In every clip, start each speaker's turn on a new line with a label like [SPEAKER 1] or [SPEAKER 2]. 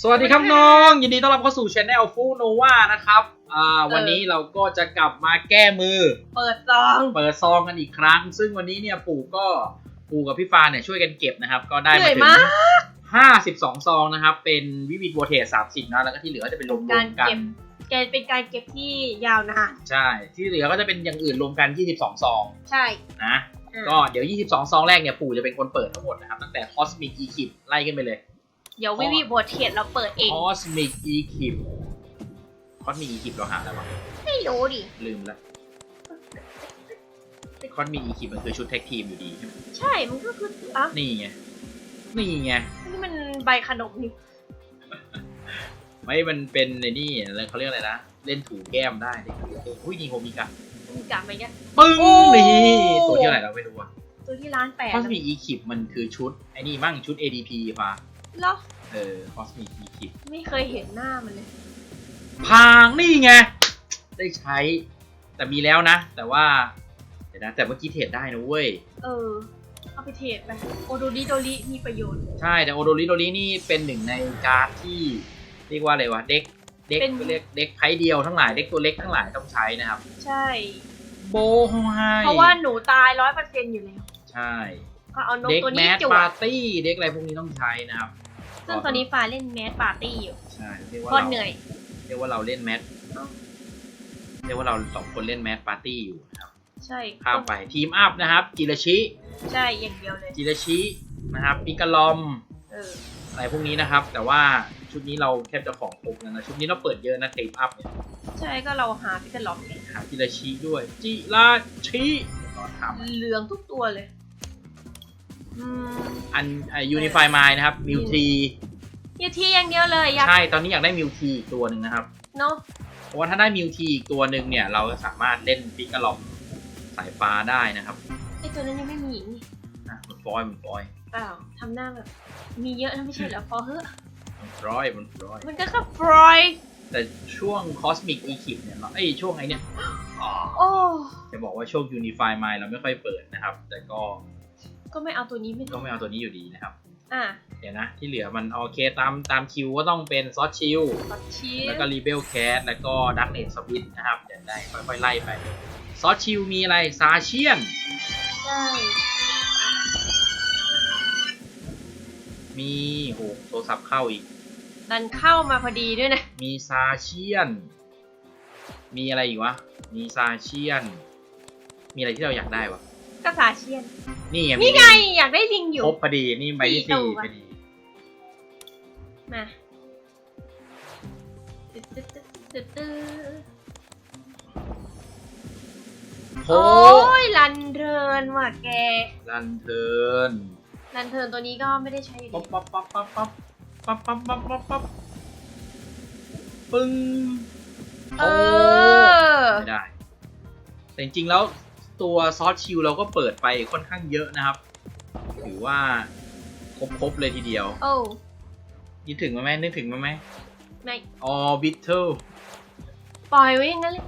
[SPEAKER 1] สวัสดีครับน้อง ยินดีต้อนรับเข้าสู่ช anel ฟูโนวานะครับอ่าวันนี้เราก็จะกลับมาแก้มือ
[SPEAKER 2] เปิดซอง
[SPEAKER 1] เปิดซองกันอีกครั้ง ซึ่งวันนี้เนี่ยปู่ก็ปู่กับพี่ฟานเนี่ยช่วยกันเก็บนะครับ ก็ได้
[SPEAKER 2] เหนื่
[SPEAKER 1] มา
[SPEAKER 2] อย
[SPEAKER 1] ถึง
[SPEAKER 2] มาก
[SPEAKER 1] 52ซองนะครับ เป็นวิวิดโวเทส30นะแล้วก็ที่เหลือก็จะเป็นรวม
[SPEAKER 2] การ
[SPEAKER 1] ๆกัน
[SPEAKER 2] เก็บแกเป็นการเก็บที่ยาวนาน
[SPEAKER 1] ใช่ ที่เหลือก็จะเป็นอย่างอื่นรวมกัน 22 ซอง
[SPEAKER 2] ใช่
[SPEAKER 1] นะก็เดี๋ยว 22 ซองแรกเนี่ยปู่จะเป็นคนเปิดทั้งหมดนะครับ ตั้งแต่ Cosmic e k i p ไล่ขึ้นไปเลย
[SPEAKER 2] เดี๋ยววิวีบทเทียนเราเปิดเอง
[SPEAKER 1] Cosmic e k i p Cosmic e k i p เราหาแล้ววะ
[SPEAKER 2] ไม่รู้ดิ
[SPEAKER 1] ลืมละ Cosmic e k i p มันคือชุดแท็กทีมอยู่ดีใช่ไหม
[SPEAKER 2] ใช่ มันก็คืออะ
[SPEAKER 1] นี่ไง นี่ไง
[SPEAKER 2] นี่มันใบขนมนี่
[SPEAKER 1] ไม่มันเป็นในนี่อะไรเขาเรียกอะไรนะ เล่นถูแก้มได้เด็กถูแก้มอุ้ยนี่โฮมิกะ
[SPEAKER 2] มีกลับมาเนี่ย
[SPEAKER 1] ปึ้ง
[SPEAKER 2] โอ้
[SPEAKER 1] นี่ตัวที่อะไรเราไม่รู้อะ
[SPEAKER 2] ตัวที่ร้านแปด
[SPEAKER 1] Cosmic e k i p มันคือชุดไอ้นี่มั่งชุด ADP ป่ะ
[SPEAKER 2] เหรอ
[SPEAKER 1] เออ Cosmic e k i p
[SPEAKER 2] ไม่เคยเห็นหน้ามันเลย
[SPEAKER 1] พางนี่ไง ได้ใช้ แต่มีแล้วนะ แต่ว่า เดี๋ยวนะ แต่เมื่อกี้เทรดได้นะเว้ย
[SPEAKER 2] เออ เอาไปเทรดไปโอโดริโดริมีประโยชน์
[SPEAKER 1] ใช่ แต่โอโดริโดรินี่เป็นหนึ่งในการดที่เรียกว่าอะไรวะ เด็ก เด็ก
[SPEAKER 2] เป็น
[SPEAKER 1] เรียกเด็กไพ่เดียวทั้งหลาย เด็กตัวเล็กทั้งหลายต้องใช้นะครับ
[SPEAKER 2] ใช่
[SPEAKER 1] โบฮไฮ
[SPEAKER 2] เพราะว่าหนูตายร้อยเปอร์เซ็นต์อยู่แล้ว
[SPEAKER 1] ใช่
[SPEAKER 2] ก็เอานก
[SPEAKER 1] เด็ก
[SPEAKER 2] ตัว
[SPEAKER 1] แม
[SPEAKER 2] นี้
[SPEAKER 1] ส
[SPEAKER 2] จั่ว
[SPEAKER 1] ปาร์ตี้ เด็กอะไรพวกนี้ต้องใช้นะครับ
[SPEAKER 2] ซึ่งตอนนี้ฟ้าเล่นแมสปาร์ตี้อยู่
[SPEAKER 1] ใช่เรียกว่า
[SPEAKER 2] เพราะ
[SPEAKER 1] เรา
[SPEAKER 2] เหนื่อย
[SPEAKER 1] เรียกว่าเราเล่นแมส
[SPEAKER 2] เอ้า
[SPEAKER 1] เรียกว่าเราสองคนเล่นแมสปาร์ตี้อยู่นะครับ
[SPEAKER 2] ใช่
[SPEAKER 1] ข้ามไปทีมอัพนะครับจิราชิ
[SPEAKER 2] ใช่อย่างเดียวเลย
[SPEAKER 1] จิราชินะครับปิกาลอม
[SPEAKER 2] เออ
[SPEAKER 1] อะไรพวกนี้นะครับ แต่ว่าชุดนี้เราแทบจะของครบแล้วนะชุดนี้เราเปิดเยอะนะทีมอัพเนี่ย
[SPEAKER 2] ใช่ก็เราหาพิกาล็อกเอง
[SPEAKER 1] หาจิราชิด้วยจิราชิตอนทำ
[SPEAKER 2] เหลืองทุกตัวเลย อืม
[SPEAKER 1] อันยูนิฟายมายนะครับมิวที
[SPEAKER 2] ยูทีอย่างเดียวเลยอยาก
[SPEAKER 1] ใช่ตอนนี้อยากได้มิวทีอีกตัวหนึ่งนะครับ
[SPEAKER 2] เนาะ
[SPEAKER 1] เพราะว่าถ้าได้มิวทีอีกตัวหนึ่งเนี่ย เราจะสามารถเล่นปิกาลอมสายฟ้าได้นะครับ
[SPEAKER 2] ไอตัวนั้นยังไม่มีนี่
[SPEAKER 1] อะมันฟอยมันฟอย
[SPEAKER 2] เปล่าทำหน้าแบบ มีเยอะแล้วไม่ใช่เหรอพอเฮ้อะ
[SPEAKER 1] มันฟอยมันฟอย
[SPEAKER 2] มันก็แค่ฟรอย
[SPEAKER 1] แต่ช่วงคอสมิกอีคิปเนี่ยเราเอ้ยช่วงไอเนี่ยอ๋อ
[SPEAKER 2] โอ้
[SPEAKER 1] จะบอกว่าช่วงยูนิฟายมายเราไม่ค่อยเปิดนะครับ แต่ก็
[SPEAKER 2] ก็ไม่เอาตัวนี้ไม่
[SPEAKER 1] ก็
[SPEAKER 2] ได้
[SPEAKER 1] ไม่เอาตัวนี้อยู่ดีนะครับ
[SPEAKER 2] อะ
[SPEAKER 1] เดี๋ยวนะ ที่เหลือมันโอเคตามตามคิวก็ต้องเป็นซอสชิล
[SPEAKER 2] ขอชี้
[SPEAKER 1] แล้วก็รีเบลแคสแล้วก็ดักเน t สวิตนะครับเดี๋ยวได้ค่อยๆไล่ไปซอสชิลมีอะไรซาเชียน
[SPEAKER 2] ใช่
[SPEAKER 1] มีโอ้โทรศัพท์เข้าอีก
[SPEAKER 2] ดันเข้ามาพอดีด้วยนะ
[SPEAKER 1] มีซาเชียน มีอะไรอีกวะ มีซาเชียน มีอะไรที่เราอยากได้วะ
[SPEAKER 2] ก็สาเชียน
[SPEAKER 1] นี่ไง
[SPEAKER 2] นี่ไงอยากได้ลิงอยู่
[SPEAKER 1] ครบพอดี นี่ใบที่
[SPEAKER 2] สี่
[SPEAKER 1] สี่
[SPEAKER 2] ตัว
[SPEAKER 1] พอดี
[SPEAKER 2] มาตึ๊ดตึ๊ดตึ๊ดตึ๊ดตึ๊ด
[SPEAKER 1] โพ
[SPEAKER 2] โอ้ยลันเทิร์นว่ะแก
[SPEAKER 1] ลันเทิร์น
[SPEAKER 2] ลันเทิร์นตัวนี้ก็ไม่ได้ใช้อยู่
[SPEAKER 1] ปั๊บ
[SPEAKER 2] ดี
[SPEAKER 1] ปั๊บปั๊บปั๊บปั๊บปั๊บปั๊บปั๊บปั๊บปั๊บปึ้ง
[SPEAKER 2] เออ
[SPEAKER 1] ไม่ได้ แต่จริงๆแล้ว ตัวซอสชิลเราก็เปิดไปค่อนข้างเยอะนะครับ ถือว่าครบๆเลยทีเดียว
[SPEAKER 2] โอ้
[SPEAKER 1] นึกถึงมาไหมนึกถึงมาไหม
[SPEAKER 2] ไม่
[SPEAKER 1] ออบิทเทิล
[SPEAKER 2] ปล่อยไว้อย่างนั้นเลย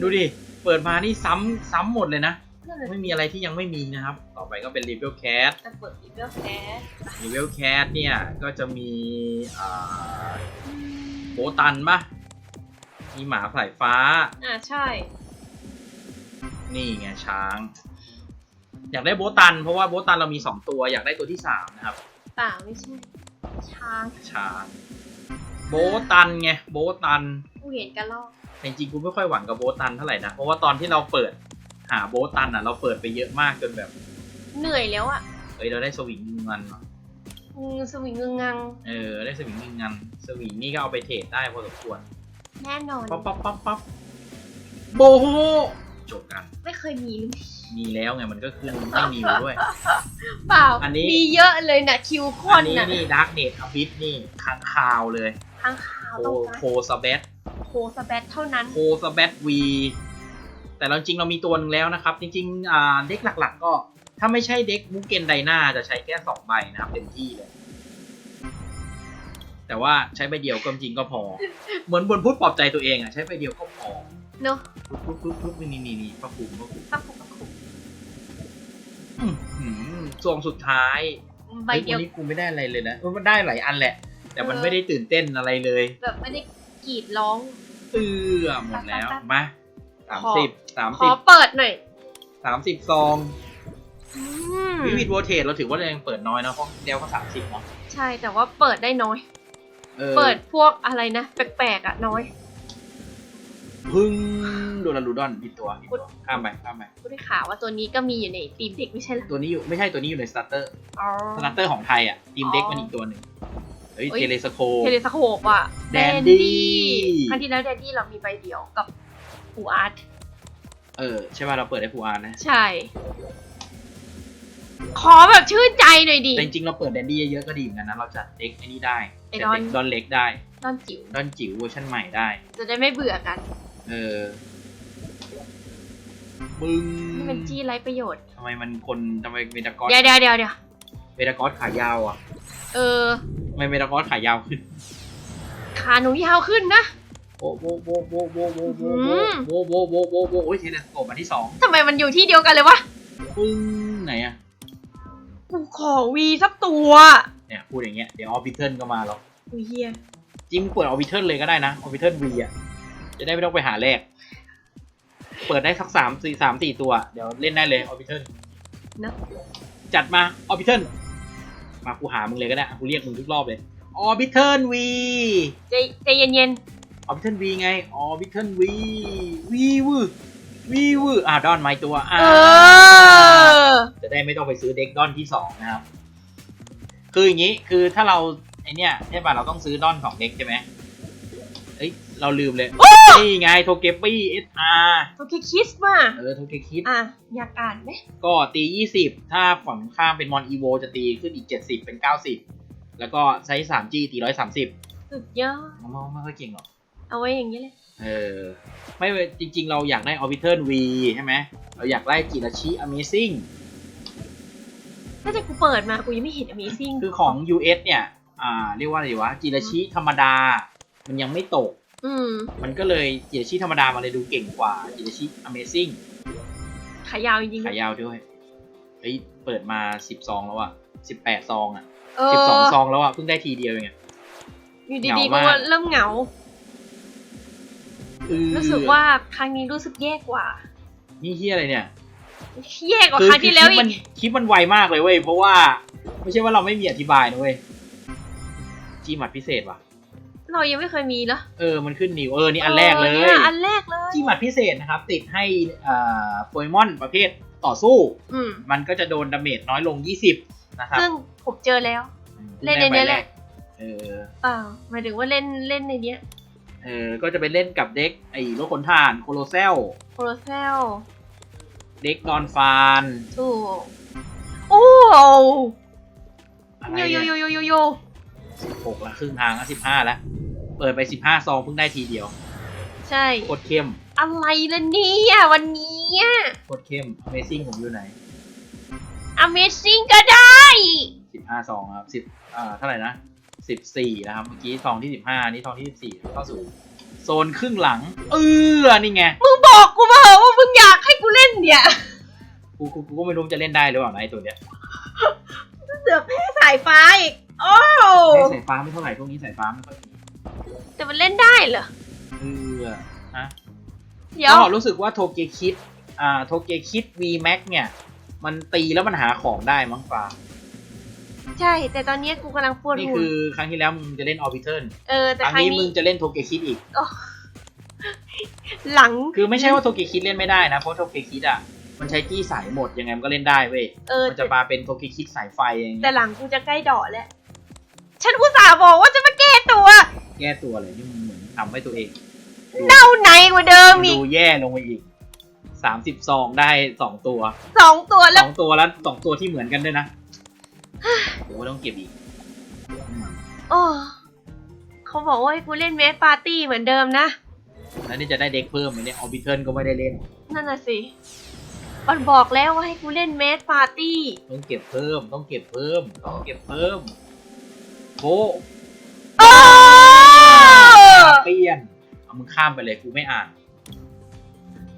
[SPEAKER 1] ดูดิ เปิดมานี่ซ้ำซ้ำหมดเลยนะ
[SPEAKER 2] นั่นเลย
[SPEAKER 1] ไม่มีอะไรที่ยังไม่มีนะครับ ต่อไปก็เป็นรีเวลแคส
[SPEAKER 2] จะเปิดอีเวลแคส
[SPEAKER 1] รีเวลแคสเนี่ยก็จะมีอ่าโบตันปะมีหมาสายฟ้า
[SPEAKER 2] อ่าใช่
[SPEAKER 1] นี่ไงช้าง อยากได้โบตัน เพราะว่าโบตันเรามีสองตัว อยากได้ตัวที่สามนะครับ
[SPEAKER 2] เปล่าไม่ใช่ ช้าง
[SPEAKER 1] ช้างโบตันไงโบตัน
[SPEAKER 2] ผู้เห็นกันลอก
[SPEAKER 1] แต่จริงๆกูไม่ค่อยหวังกับโบตันเท่าไหร่นะเพราะว่าตอนที่เราเปิดหาโบตันอะ เราเปิดไปเยอะมากจนแบบ
[SPEAKER 2] เหนื่อยแล้วอะ
[SPEAKER 1] เอ้ยเราได้สวิงเงินว่ะ
[SPEAKER 2] อืมสวิงงึงงัง
[SPEAKER 1] เออได้สวิงเงินสวิงนี่ก็เอาไปเทรดได้พอสมควร
[SPEAKER 2] แน่นอน
[SPEAKER 1] ปั๊บปั๊บปั๊บปั๊บโบโฮ จบกัน
[SPEAKER 2] ไม่เคยมีเลย
[SPEAKER 1] มีแล้วไงมันก็ขึ้นไม่มีอยู่ด้วย
[SPEAKER 2] เปล่า
[SPEAKER 1] อันนี้
[SPEAKER 2] มีเยอะเลยนะคิวคอ
[SPEAKER 1] อั
[SPEAKER 2] น
[SPEAKER 1] นนี้
[SPEAKER 2] น่ะ
[SPEAKER 1] นี่ดาร์กเนทอบิสนี่ค้างคาวเลย
[SPEAKER 2] ข้างขาว
[SPEAKER 1] โค
[SPEAKER 2] ต้องการ
[SPEAKER 1] โคสเบต
[SPEAKER 2] โคสแบทเท่านั้น
[SPEAKER 1] โคสเบตวีแต่เราจริงเรามีตัวหนึงแล้วนะครับ จริงๆอ่าเด็กหลักๆ ก็ ถ้าไม่ใช่เด็กมูเกนไดนาจะใช้แค่สองใบนะครับเต็มที่เลย แต่ว่าใช้ใบเดียวก็จริงก็พอ เหมือนบนพูดปลอบใจตัวเองอะใช้ใบเดียวก็พอ
[SPEAKER 2] เนาะ
[SPEAKER 1] ปุ๊บปุ๊บปุ๊บปุ๊บนี่นี่นี่พระคุมพระคุม
[SPEAKER 2] ปักปุกปักปุก
[SPEAKER 1] อื้อหือซองสุดท้าย
[SPEAKER 2] ใบเดียว
[SPEAKER 1] ฮ้วันนี้กูไม่ได้อะไรเลยนะเออมันได้หลายอันแหละ แต่มันไม่ได้ตื่นเต้นอะไรเลย
[SPEAKER 2] แบบไม่ได้กรีดร้อง
[SPEAKER 1] เอือหมดแล้ว
[SPEAKER 2] ตัดๆๆ
[SPEAKER 1] มาสาม
[SPEAKER 2] ขอ
[SPEAKER 1] สิบสาม
[SPEAKER 2] ข
[SPEAKER 1] สิ
[SPEAKER 2] อบเปิดหน่อย
[SPEAKER 1] สามสิบซอง
[SPEAKER 2] อืม
[SPEAKER 1] วิวิดโวเทสเราถือว่าเรายังเปิดน้อยนะเพราะเดลก็สามสิบเนาะ
[SPEAKER 2] ใช่แต่ว่าเปิดได้น้อย
[SPEAKER 1] ออ
[SPEAKER 2] เปิดพวกอะไรนะ แปลกๆอะน้อย
[SPEAKER 1] พึ่งโดนลูดอนผิดตัวผิดตัวข้ามไปข้ามไป
[SPEAKER 2] กูได้ข่าวว่าตัวนี้ก็มีอยู่ในทีมเด็กไม่ใช่เหรอ
[SPEAKER 1] ตัวนี้อยู่ไม่ใช่ตัวนี้อยู่ในสตาร์เตอร์
[SPEAKER 2] อ๋อ
[SPEAKER 1] สตาร์เตอร์ของไทยอะทีมเด็ก
[SPEAKER 2] อ๋อ
[SPEAKER 1] มันอีกตัวหนึ่งเฮ้ย
[SPEAKER 2] เฮ้ย
[SPEAKER 1] เทเลสโค
[SPEAKER 2] เทเลสโคปอะ
[SPEAKER 1] Dandy
[SPEAKER 2] ครั้งที่แล้วแดนดี้เรามีใบเดียวกับปูอาร์ต
[SPEAKER 1] เออใช่ป่ะเราเปิดได้ฟูอาร์นะ
[SPEAKER 2] ใช่ ขอแบบชื่นใจหน่อยดิ
[SPEAKER 1] แต่จริงๆเราเปิดแดนดี้เยอะๆก็ดีเหมือนกันนะเราจัดเด็กไอ้นี่ได้
[SPEAKER 2] ไอ้
[SPEAKER 1] จัด
[SPEAKER 2] ดอน
[SPEAKER 1] เด็กดอนเล็กได้
[SPEAKER 2] ตอนจิ๋ว
[SPEAKER 1] ดอนจิ๋วเวอร์ชันใหม่ได้
[SPEAKER 2] จะได้ไม่เบื่อกัน
[SPEAKER 1] เออมึง
[SPEAKER 2] นี่เป็นจี้ไรประโยชน์
[SPEAKER 1] ทำไมมันคนทำไมเมตากอส
[SPEAKER 2] เดี๋ยวเดี๋ยวเดี๋ยวเดี๋ยว
[SPEAKER 1] เมตากอสขายาวอะ
[SPEAKER 2] เออ
[SPEAKER 1] ทำไมเมตากอสขายาวขึ้น
[SPEAKER 2] ขาหนูยาวขึ้นนะ
[SPEAKER 1] โบโบโบโบโบโบโบ
[SPEAKER 2] อืม
[SPEAKER 1] โบโบโบโบโบโอ้ยเทเลสโคปอันที่สอง
[SPEAKER 2] ทำไมมันอยู่ที่เดียวกันเลยวะ
[SPEAKER 1] ปึ้งไหนอะ
[SPEAKER 2] กูขอวีสักตัว
[SPEAKER 1] เนี่ยพูดอย่างเงี้ยเดี๋ยวออฟฟิเทิลก็มาหรอก
[SPEAKER 2] อุ้ยเฮีย
[SPEAKER 1] จริงเปิดออฟฟิเทิลเลยก็ได้นะออฟฟิเทิลวีอะ จะได้ไม่ต้องไปหาแลกเปิดได้สักสามสี่สามสี่ตัว เดี๋ยวเล่นได้เลยออฟฟิเทิล
[SPEAKER 2] นะ
[SPEAKER 1] จัดมาออฟฟิเทิลมากูหามึงเลยก็ได้กูเรียกมึงทุกรอบเลยออฟฟิเทิลวี
[SPEAKER 2] ใจใจเย็น
[SPEAKER 1] ออฟฟิเทิลวีไงออฟฟิเทิลวีวีวือวีวืออ่าดอนไม้ตัว
[SPEAKER 2] ๆ
[SPEAKER 1] อ่า
[SPEAKER 2] เออ
[SPEAKER 1] จะได้ไม่ต้องไปซื้อเด็กดอนที่สองนะครับ คืออย่างนี้คือถ้าเราไอเนี้ยใช่ป่ะเราต้องซื้อดอนสองเด็กใช่ไหม เอ้ยเราลืมเลย นี่ไงโทเกปี้เอสอาร์
[SPEAKER 2] โอเคคิสมา
[SPEAKER 1] เออโทเกคิด
[SPEAKER 2] อะอยากอ่านไหม
[SPEAKER 1] ก็ตียี่สิบถ้าฝั่งข้ามเป็นมอนอีโวจะตีขึ้นอีกเจ็ดสิบเป็นเก้าสิบแล้วก็ใช้สามจีตีร้อยสามสิบ
[SPEAKER 2] สุดยอด
[SPEAKER 1] น้องๆไม่ค่อยเก่งหรอก
[SPEAKER 2] เอาไว้อย่างนี้เลย
[SPEAKER 1] เออ ไม่จริง ๆ เราอยากได้ออ b ิเทิลวีใช่ไหม เราอยากได้จิราชิ Amazing
[SPEAKER 2] น่าจะกูเปิดมากูยังไม่เห็น Amazing
[SPEAKER 1] คือของ US เนี่ย อ่า เรียกว่าอะไรวะจิราชิธรรมดา มันยังไม่ตก
[SPEAKER 2] อืม
[SPEAKER 1] มันก็เลยจิราชิธรรมดามันเลยดูเก่งกว่าจิราชิ Amazing
[SPEAKER 2] ขายาวจริงๆ
[SPEAKER 1] ขายาวด้วยเฮ้ยเปิดมาสิบซองแล้วอะสิบแปดซองอะ
[SPEAKER 2] เอ
[SPEAKER 1] สิบสอง
[SPEAKER 2] อ
[SPEAKER 1] ซองแล้วอะเพิ่งได้ทีเดียวเองอะ
[SPEAKER 2] อยู่
[SPEAKER 1] เหงา
[SPEAKER 2] ดีๆ
[SPEAKER 1] มา
[SPEAKER 2] กู
[SPEAKER 1] ก
[SPEAKER 2] ว่าเริ่มเหงา
[SPEAKER 1] อือ
[SPEAKER 2] รู้สึกว่าครั้งนี้รู้สึกแย่กว่า
[SPEAKER 1] นี่เฮียอะไรเนี่ย
[SPEAKER 2] แย่กว่า
[SPEAKER 1] คือ
[SPEAKER 2] ครั้ง
[SPEAKER 1] คือ
[SPEAKER 2] ที่
[SPEAKER 1] ค
[SPEAKER 2] แล้ว
[SPEAKER 1] ลิป
[SPEAKER 2] อี
[SPEAKER 1] มัน
[SPEAKER 2] ก
[SPEAKER 1] คลิปมันไวมากเลยเว้ยเพราะว่า ไม่ใช่ว่าเราไม่มีอธิบายนะเว้ยจีหมัดพิเศษว่ะ
[SPEAKER 2] เรายังไม่เคยมีเหรอ
[SPEAKER 1] เออ มันขึ้นนิวเออ นี่อันแรกเลย
[SPEAKER 2] ออนี่อันแรกเลย
[SPEAKER 1] จีหมัดพิเศษนะครับ ติดให้อ่าโปเกมอนประเภทต่อสู้
[SPEAKER 2] อืม
[SPEAKER 1] มันก็จะโดนดาเมจน้อยลง 20 นะครับ
[SPEAKER 2] ซึ่งผมเจอแล้ว
[SPEAKER 1] อืม
[SPEAKER 2] เล่นในเนี้ยแหละ
[SPEAKER 1] เออ
[SPEAKER 2] เปล่าหมายถึงว่าเล่นเล่นในเนี้ย
[SPEAKER 1] เออ ก็จะไปเล่นกับเด็กไอ้รถขนถ่านโคโลเซล
[SPEAKER 2] โคโรเซล
[SPEAKER 1] เด็กดอนฟาน
[SPEAKER 2] ถูกโอ้
[SPEAKER 1] อะไร
[SPEAKER 2] โยโย
[SPEAKER 1] เนี่ย
[SPEAKER 2] โยโยโยโย
[SPEAKER 1] สิบหกละครึ่งทางละสิบห้าแล้ว เปิดไปสิบห้าซองเพิ่งได้ทีเดียว
[SPEAKER 2] ใช่
[SPEAKER 1] โคตรเข้ม
[SPEAKER 2] อะไรล่ะเนี่ยวันนี้
[SPEAKER 1] โคตรเข้ม Amazing ผมอยู่ไหน
[SPEAKER 2] Amazing ก็ได้
[SPEAKER 1] สิบห้าซองครับสิบอ่าเท่าไหร่นะสิบสี่นะครับ เมื่อกี้ซองที่สิบห้านี่ซองที่สิบสี่เข้าสู่โซนครึ่งหลัง เออนี่ไง
[SPEAKER 2] มึงบอกกูมาเหอะว่ามึงอยากให้กูเล่นเนี่ย
[SPEAKER 1] กูกูกูก็ไม่รู้จะเล่นได้หรือเปล่านะไอตัวเนี้ย
[SPEAKER 2] เสือแพ้สายฟ้าอีก โอ้
[SPEAKER 1] แค่สายฟ้าไม่เท่าไหร่พวกนี้สายฟ้าไม่ค่อยมี
[SPEAKER 2] แต่มันเล่นได้เหรอ
[SPEAKER 1] เออฮะ
[SPEAKER 2] เดี๋ยว
[SPEAKER 1] ก็รู้สึกว่าโทเกคิด อ่า โทเกคิด V Max เนี่ย มันตีแล้วมันหาของได้มั้งฟ้า
[SPEAKER 2] ใช่ แต่ตอนนี้กูกำลังปวด
[SPEAKER 1] นี่
[SPEAKER 2] หัว
[SPEAKER 1] คือครั้งที่แล้วมึงจะเล่นออ b ิเทิล
[SPEAKER 2] เออ แต่
[SPEAKER 1] ครั้ง
[SPEAKER 2] ครั้ง
[SPEAKER 1] นี้มึ
[SPEAKER 2] นี้
[SPEAKER 1] งจะเล่นโทเกคิดอีก
[SPEAKER 2] หลัง
[SPEAKER 1] คือไม่ใช่ว่าโทเกคิดเล่นไม่ได้นะ เพราะโทเกคิดอะ มันใช้จี้สายหมดยังไงมันก็เล่นได้เว้ย
[SPEAKER 2] เออ
[SPEAKER 1] มันจะมาเป็นโทเกคิดสายไฟอย่าง
[SPEAKER 2] แต่
[SPEAKER 1] เงี้ย
[SPEAKER 2] หลังกูจะใกล้ดอแล้ว ฉันอุตส่าห์บอกว่าจะมาแก้ ตัว
[SPEAKER 1] แก้ตัวเลยที่มึงเหมือนทำให้ตัวเองดู
[SPEAKER 2] เน่าไหนกว่าเดิมอีก
[SPEAKER 1] ดูแย่ลงไปอีกสามสิบซองได้สองตัว
[SPEAKER 2] สองตัว
[SPEAKER 1] ส
[SPEAKER 2] แล้ว
[SPEAKER 1] องตัวแล้วสองตัวที่เหมือนกันด้วยนะโอ้ต้องเก็บอีกอืม
[SPEAKER 2] โอ้เขาบอกว่าให้กูเล่นเมสปาร์ตี้เหมือนเดิมนะ
[SPEAKER 1] แล้วนี่จะได้เด็กเพิ่มไหมเนี่ยออ b ิเทิลก็ไม่ได้เล่น
[SPEAKER 2] นั่นน่ะสิมันบอกแล้วว่าให้กูเล่นเมสปาร์ตี้
[SPEAKER 1] ต้องเก็บเพิ่ม ต้องเก็บเพิ่ม ต้องเก็บเพิ่มโบ
[SPEAKER 2] โอ้
[SPEAKER 1] ดา เปียน เอามึงข้ามไปเลยกูไม่อ่าน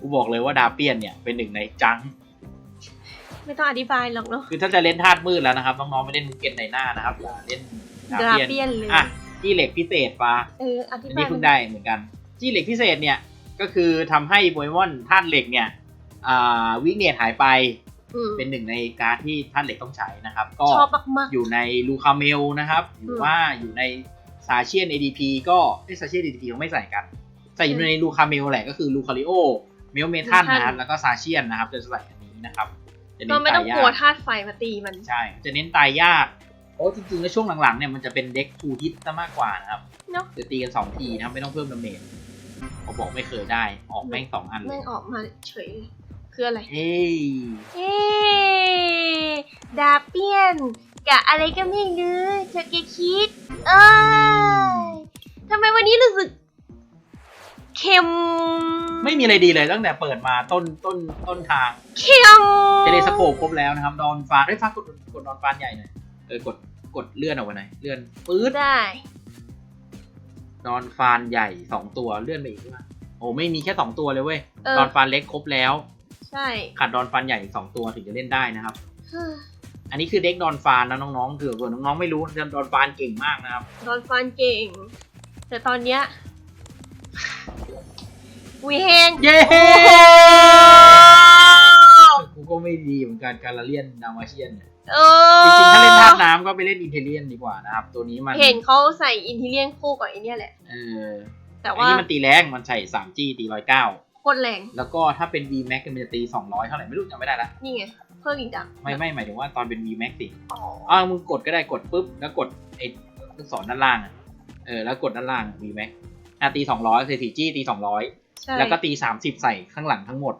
[SPEAKER 1] กูบอกเลยว่าดาเปียนเนี่ยเป็นหนึ่งในจัง
[SPEAKER 2] ไม่ต้องอธิบายหรอกเนาะ
[SPEAKER 1] คือถ้าจะเล่นธาตุมืดแล้วนะครับน้องๆไม่เล่นมุกเก็ตในหน้านะครับอย่าเล่นดา
[SPEAKER 2] ดรา
[SPEAKER 1] เปียน
[SPEAKER 2] เปียนเลย
[SPEAKER 1] อะจี้เหล็กพิเศษปะ
[SPEAKER 2] เอออธิ
[SPEAKER 1] อัน
[SPEAKER 2] บาย
[SPEAKER 1] นี้เพิ่งได้เหมือนกัน จี้เหล็กพิเศษเนี่ยก็คือทำให้โปเกมอนธาตุเหล็กเนี่ยอ่าวิกเนตหายไป
[SPEAKER 2] อืม
[SPEAKER 1] เป็นหนึ่งในการดที่ธาตุเหล็กต้องใช้นะครับ ก็
[SPEAKER 2] ชอบมาก
[SPEAKER 1] อยู่ในลูคาเมลนะครับ หรือว่าอยู่ใน ซาเชียน ADP ก็ไอ้ซาเชียน ADP เขาไม่ใส่กัน ใส่อยู่ในลูคาเมลแหละก็คือลูคาริโอเมลเมทันนะครับแล้วก็ซาเชียนนะครับจะใส่อันนี้นะครับจะ
[SPEAKER 2] ๆ
[SPEAKER 1] เน้
[SPEAKER 2] ก็
[SPEAKER 1] น
[SPEAKER 2] ไม่
[SPEAKER 1] ตา
[SPEAKER 2] ต้อยง
[SPEAKER 1] ยาก
[SPEAKER 2] ลัวธาตุไฟมาตีมัน
[SPEAKER 1] ใช่ จะเน้นตายยากโอ้จริงๆแล้วช่วงหลังๆเนี่ยมันจะเป็นเด็กทูฮิตซะมากกว่านะครับ
[SPEAKER 2] เนาะ
[SPEAKER 1] จะตีกันสองทีนะครับไม่ต้องเพิ่มดาเมจเขาบอกไม่เคยได้ออกแม่งสองอันเล
[SPEAKER 2] แม่
[SPEAKER 1] ย
[SPEAKER 2] งออกมาเฉยคืออะไร
[SPEAKER 1] เฮ้ย
[SPEAKER 2] เอ๊ดาเปียน กะอะไรก็ไม่รู้เธอแกคิด เอ้ยทำไมวันนี้รู้สึกเค็ม
[SPEAKER 1] ไม่มีอะไรดีเลยตั้งแต่เปิดมาต้นต้นต้นทาง
[SPEAKER 2] เค็ม
[SPEAKER 1] เทเลสโคปครบแล้วนะครับดอนฟานไอ้ยฟ้ากดกดดอนฟานใหญ่หน่อยเออกดกดเลื่อนออกไปหน่อยเลื่อนปื๊ด
[SPEAKER 2] ได้
[SPEAKER 1] ดอนฟานใหญ่สองตัวเลื่อนไปอีกใช่ไหมโอ้ไม่มีแค่สองตัวเลยเว้ย
[SPEAKER 2] เออ
[SPEAKER 1] ดอนฟานเล็กครบแล้ว
[SPEAKER 2] ใช่
[SPEAKER 1] ขาดดอนฟานใหญ่อีกสองตัวถึงจะเล่นได้นะครับ
[SPEAKER 2] เฮ้ย
[SPEAKER 1] อันนี้คือเด็กดอนฟานนะน้องๆคือส่วนน้องๆไม่รู้ดอนฟานเก่งมากนะครับ
[SPEAKER 2] โดนฟันเก่ง แต่ตอนเนี้ยวีแหง
[SPEAKER 1] เย้
[SPEAKER 2] โอ้
[SPEAKER 1] กูก็ไม่ดีเหมือนกันการละเลียนดามาเชียนเนี่ย
[SPEAKER 2] เออ
[SPEAKER 1] จริงๆถ้าเล่นธาตุน้ำก็ไปเล่นอินเทเลียนดีกว่านะครับ ตัวนี้มัน
[SPEAKER 2] เห็นเขาใส่อินทิเลียนคู่กับไอเนี้ยแหละ
[SPEAKER 1] เออ
[SPEAKER 2] แต่
[SPEAKER 1] อัน
[SPEAKER 2] ว่า
[SPEAKER 1] นี้มันตีแรงมันใส่ 3G ตีร้อยเก้า
[SPEAKER 2] โคตรแรง
[SPEAKER 1] แล้วก็ถ้าเป็น V Max มันจะตี200เท่าไหร่ไม่รู้จำไม่ได้ละ
[SPEAKER 2] นี่ไง เพิ่มอีกดัง
[SPEAKER 1] ไม่ไม่หมายถึงว่าตอนเป็น V Max สิ
[SPEAKER 2] อ๋อ
[SPEAKER 1] อ้าวมึงกดก็ได้กดปุ๊บแล้วกดไอ้ลูกศรด้านล่างอะเออแล้วกดด้านล่าง V Max อะตี200ใส่ 4G ตี200
[SPEAKER 2] ใช่
[SPEAKER 1] แล้วก็ตี30ใส่ข้างหลังทั้งหมด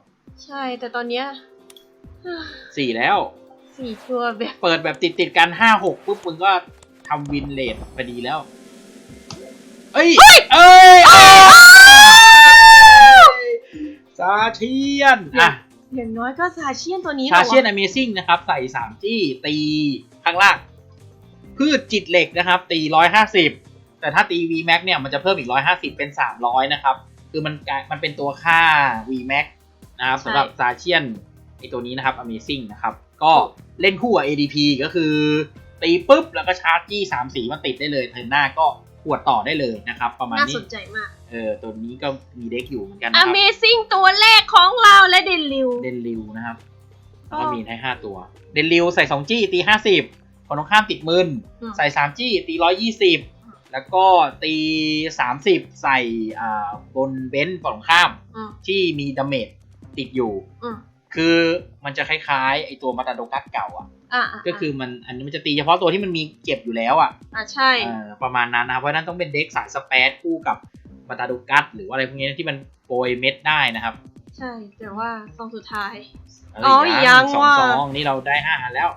[SPEAKER 2] ใช่ แต่ตอนเนี้ย
[SPEAKER 1] 4แล้ว
[SPEAKER 2] สี่ตัวแบบ
[SPEAKER 1] เปิดแบบติดติดๆกัน5 6ปุ๊บมึงก็ทำวินเลทพอดีแล้ว เอ้ย เอ้ยเอ้ยซาเทียน อะ
[SPEAKER 2] อย่างน้อยก็ซาเชียนตัวนี้
[SPEAKER 1] ชาเชียน
[SPEAKER 2] หรอ
[SPEAKER 1] อเมซิ่งนะครับ ใส่3จี้ตีข้างล่าง พืชจิตเหล็กนะครับ ตี150แต่ถ้าตี VMAX เนี่ยมันจะเพิ่มอีก150เป็น300นะครับ คือมันกลายมันเป็นตัวค่า VMAX นะครับสำหรับซาเชียนไอตัวนี้นะครับ Amazing นะครับ ก็เล่นคู่กับ ADP ก็คือ ตีปุ๊บ แล้วก็ชาร์จจี้สามสีมาติดได้เลยเทิร์นหน้าก็ขวดต่อได้เลยนะครับ ประมาณ
[SPEAKER 2] น่า
[SPEAKER 1] นี้
[SPEAKER 2] สนใจมาก
[SPEAKER 1] เออตัวนี้ก็มีเด็กอยู่เหมือนกันนะครับ
[SPEAKER 2] Amazing ตัวแรกของเราและเดนลิว
[SPEAKER 1] เดนริวนะครับแล้วก็
[SPEAKER 2] อ๋อ
[SPEAKER 1] มีให้ห้าตัว เดนริวใส่สองจี้ตีห้าสิบคนตรงข้ามติดมืน
[SPEAKER 2] อืม
[SPEAKER 1] ใส่สามจี้ตีร้อยยี่สิบแล้วก็ตีสามสิบใส่อ่าบนเบนซ์ฝั่งตรงข้าม
[SPEAKER 2] อืม
[SPEAKER 1] ที่มีดาเมจติดอยู่
[SPEAKER 2] อืม
[SPEAKER 1] คือมันจะคล้ายๆไอตัวมาตาโดกัสเก่าอะ
[SPEAKER 2] อะ
[SPEAKER 1] ก็คือมันอันนี้มันจะตีเฉพาะตัวที่มันมีเก็บอยู่แล้วอะ
[SPEAKER 2] อะใช่
[SPEAKER 1] เออประมาณนั้นนะครับเพราะฉะนั้นต้องเป็นเด็กสายสเปซคู่กับ มาตาโดกัสหรือว่าอะไรพวกนี้ที่มันโปรยเม็ดได้นะครับ
[SPEAKER 2] ใช่แต่ว่าซองสุดท้าย
[SPEAKER 1] เอ๋
[SPEAKER 2] อยัง
[SPEAKER 1] สอง
[SPEAKER 2] ว่ะ
[SPEAKER 1] ซองนี่เราได้ห้าอันแล้ว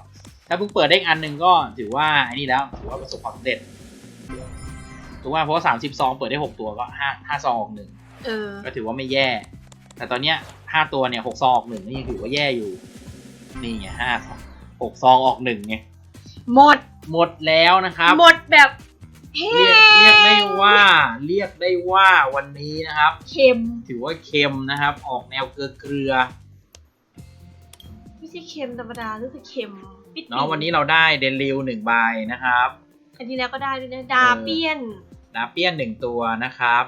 [SPEAKER 1] ถ้าเพิ่งเปิดได้อันหนึ่งก็ถือว่าไอ้นี่แล้วถือว่าประสบความสำเร็จถูกว่าเพราะว่าสามสิบซองเปิดได้หกตัวก็ห้าห้าซองออกหนึ่ง
[SPEAKER 2] เออ
[SPEAKER 1] ก็ถือว่าไม่แย่ แต่ตอนเนี้ยห้าตัวเนี่ยหกซองออกหนึ่งนี่ยังถือว่าแย่อยู่ นี่ไงห้าหกซองออกหนึ่งไง
[SPEAKER 2] หมด
[SPEAKER 1] หมดแล้วนะครับ
[SPEAKER 2] หมดแบบ เฮ้
[SPEAKER 1] เรียกเรียกได้ว่าเรียกได้ว่าวันนี้นะครับ
[SPEAKER 2] เค็ม
[SPEAKER 1] ถือว่าเค็มนะครับ ออกแนวเกลือเกลือ
[SPEAKER 2] ไม่ใช่เค็มธรรมดารู้สึกเค็มปิด
[SPEAKER 1] ๆเนาะวันนี้เราได้เดนริวหนึ่งใบนะครับ
[SPEAKER 2] อันที่แล้วก็ได้ด้วยนะดาเปียน
[SPEAKER 1] ดาเปียนหนึ่งตัวนะครับ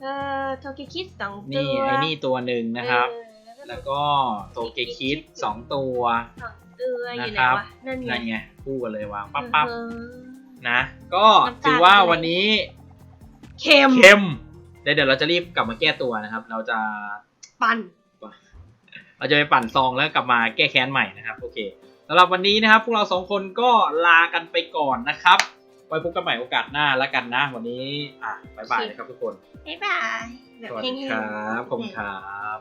[SPEAKER 2] เออโทเกคิสสองตัว
[SPEAKER 1] นี่ไอ้นี่ตัวหนึ่งนะครับ
[SPEAKER 2] เออ
[SPEAKER 1] แล้วก็โตเกคิดสองตัว
[SPEAKER 2] สองตัวอยู่ไหน
[SPEAKER 1] นะครับ
[SPEAKER 2] วะนั่นไง
[SPEAKER 1] นั่นไงคู่กันเลยวางปั๊บปั๊บ
[SPEAKER 2] เออ
[SPEAKER 1] นะ ก็ถือว่าวันนี้
[SPEAKER 2] เค็ม
[SPEAKER 1] เค็มเดี๋ยวเดี๋ยวเราจะรีบกลับมาแก้ตัวนะครับ เราจะ
[SPEAKER 2] ปั่น
[SPEAKER 1] เราจะไปปั่นซองแล้วกลับมาแก้แค้นใหม่นะครับ โอเคสำหรับวันนี้นะครับพวกเราสองคนก็ลากันไปก่อนนะครับ ไว้พบกันใหม่โอกาสหน้าแล้วกันนะ วันนี้ อะบ๊ายบายนะครับทุกคน
[SPEAKER 2] บ๊ายบายแบบ
[SPEAKER 1] สวัส
[SPEAKER 2] เฮ
[SPEAKER 1] ดี
[SPEAKER 2] ง
[SPEAKER 1] ค
[SPEAKER 2] ๆ
[SPEAKER 1] รับผมครับ